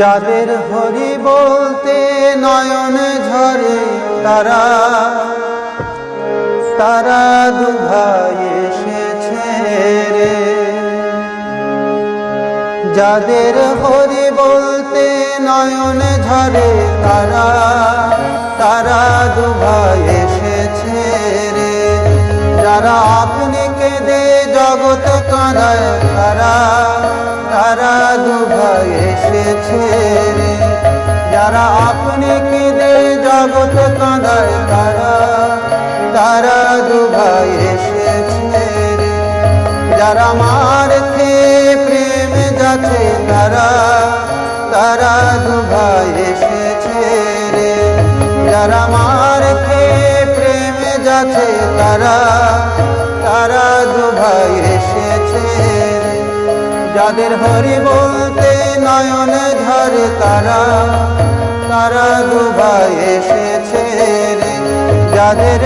যাদের হরি বলতে নয়ন ঝরে তারা তারা দুভাই এসেছে রে। যাদের হরি বলতে নয়ন ঝরে তারা তারা দুভাই এসেছে যারা আপনি কেঁদে জগৎ কাঁদায়? তারা তারা দুভাই এসেছে যারা মার প্রেম যাচ্ছে, তারা তারা দুভাই এসেছে রে। যারা মার প্রেম যাচ্ছে, তারা তারা দুভাই এসেছে যাদের হরি বলতে নয়ন ঝরে, তারা যাদের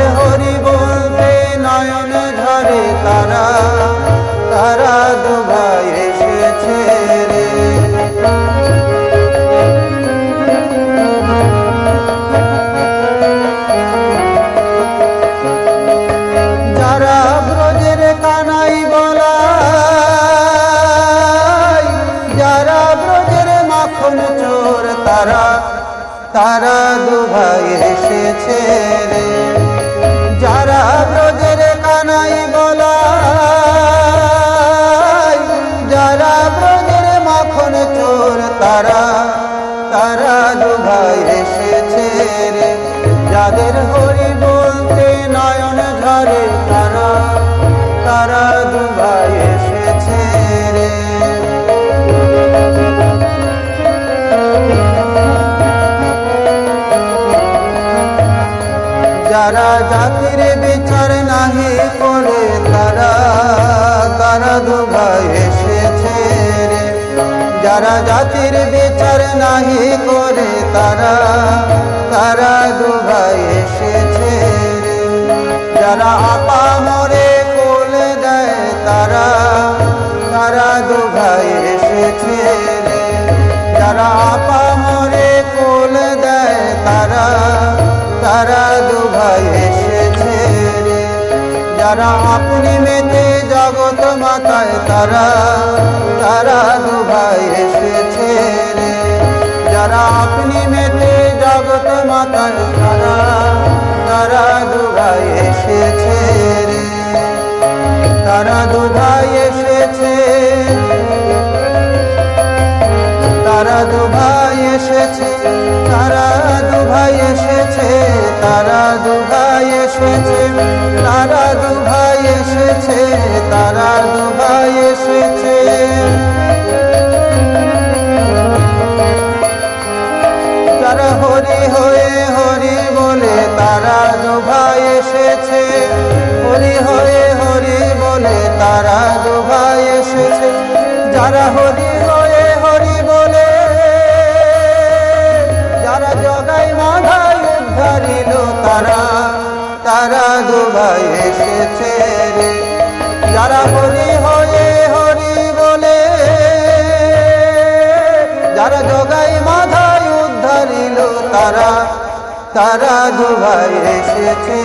তারা তারা দুভাই এসেছে রে। যাদের হরি বলতে নয়ন ঝরে তারা তারা দুভাই এসেছে রে। যারা জাতির বিচার নাহি করে, তারা তারা দুভাই এসেছে। যারা জাতির বিচার নাহি করে, তারা তারা দুভাই এসেছে যারা আপা মরে কোল দেয়, তারা তারা দুভাই এসেছে যারা আপা মরে কোল দেয়, তারা তারা দুভাই এসেছে রে যারা আপনি মেতে জগৎ মাতায়, তারা তারা দুভাই এসেছে রে। যারা আপনি মেতে জগৎ মাতায়, তারা তারা দুভাই এসেছে রে। তারা দুভাই এসেছে। তারা দুভাই এসেছে। তারা যারা হরি হয়ে হরি বলে, যারা জগাই মাধাই উদ্ধারিল তারা তারা দুভাই এসেছে যারা হরি হয়ে হরি বলে, যারা জগাই মাধাই উদ্ধারিল তারা তারা দুভাই এসেছে